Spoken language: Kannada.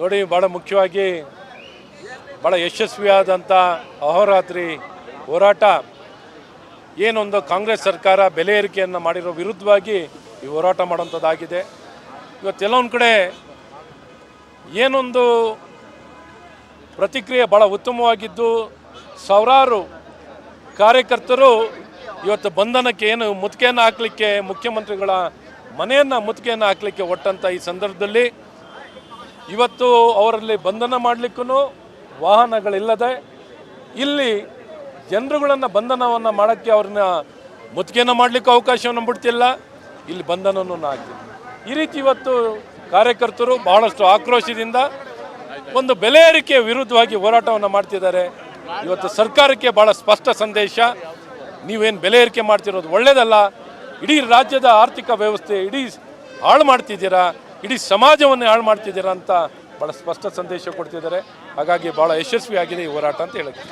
ನೋಡಿ ಭಾಳ ಮುಖ್ಯವಾಗಿ ಭಾಳ ಯಶಸ್ವಿಯಾದಂಥ ಅಹೋರಾತ್ರಿ ಹೋರಾಟ. ಏನೊಂದು ಕಾಂಗ್ರೆಸ್ ಸರ್ಕಾರ ಬೆಲೆ ಏರಿಕೆಯನ್ನು ಮಾಡಿರೋ ವಿರುದ್ಧವಾಗಿ ಈ ಹೋರಾಟ ಮಾಡೋಂಥದ್ದಾಗಿದೆ ಇವತ್ತೆಲ್ಲೊಂದು ಕಡೆ ಏನೊಂದು ಪ್ರತಿಕ್ರಿಯೆ ಭಾಳ ಉತ್ತಮವಾಗಿದ್ದು, ಸಾವಿರಾರು ಕಾರ್ಯಕರ್ತರು ಇವತ್ತು ಬಂಧನಕ್ಕೆ ಏನು ಮುತ್ತಿಗೆಯನ್ನು ಹಾಕಲಿಕ್ಕೆ ಮುಖ್ಯಮಂತ್ರಿಗಳ ಮನೆಯನ್ನು ಮುತ್ತಿಗೆಯನ್ನು ಹಾಕಲಿಕ್ಕೆ ಒಟ್ಟಂಥ ಈ ಸಂದರ್ಭದಲ್ಲಿ ಇವತ್ತು ಅವರಲ್ಲಿ ಬಂಧನ ಮಾಡಲಿಕ್ಕೂ ವಾಹನಗಳಿಲ್ಲದೆ ಇಲ್ಲಿ ಜನರುಗಳನ್ನು ಬಂಧನವನ್ನು ಮಾಡೋಕ್ಕೆ ಅವ್ರನ್ನ ಮುತ್ತಿಗೆಯನ್ನು ಮಾಡಲಿಕ್ಕೆ ಅವಕಾಶವನ್ನು ಬಿಡ್ತಿಲ್ಲ. ಇಲ್ಲಿ ಬಂಧನವನ್ನು ಹಾಕ್ತಿಲ್ಲ ಈ ರೀತಿ ಇವತ್ತು ಕಾರ್ಯಕರ್ತರು ಬಹಳಷ್ಟು ಆಕ್ರೋಶದಿಂದ ಒಂದು ಬೆಲೆ ಏರಿಕೆಯ ವಿರುದ್ಧವಾಗಿ ಹೋರಾಟವನ್ನು ಮಾಡ್ತಿದ್ದಾರೆ. ಇವತ್ತು ಸರ್ಕಾರಕ್ಕೆ ಭಾಳ ಸ್ಪಷ್ಟ ಸಂದೇಶ. ನೀವೇನು ಬೆಲೆ ಏರಿಕೆ ಮಾಡ್ತಿರೋದು ಒಳ್ಳೇದಲ್ಲ. ಇಡೀ ರಾಜ್ಯದ ಆರ್ಥಿಕ ವ್ಯವಸ್ಥೆ ಇಡೀ ಹಾಳು ಮಾಡ್ತಿದ್ದೀರಾ. ಇಡೀ ಸಮಾಜವನ್ನು ಹಾಳು ಮಾಡ್ತಿದ್ದೀರಾ ಅಂತ ಭಾಳ ಸ್ಪಷ್ಟ ಸಂದೇಶ ಕೊಡ್ತಿದ್ದಾರೆ. ಹಾಗಾಗಿ ಭಾಳ ಯಶಸ್ವಿಯಾಗಿದೆ ಈ ಹೋರಾಟ ಅಂತ ಹೇಳಕ್ಕೆ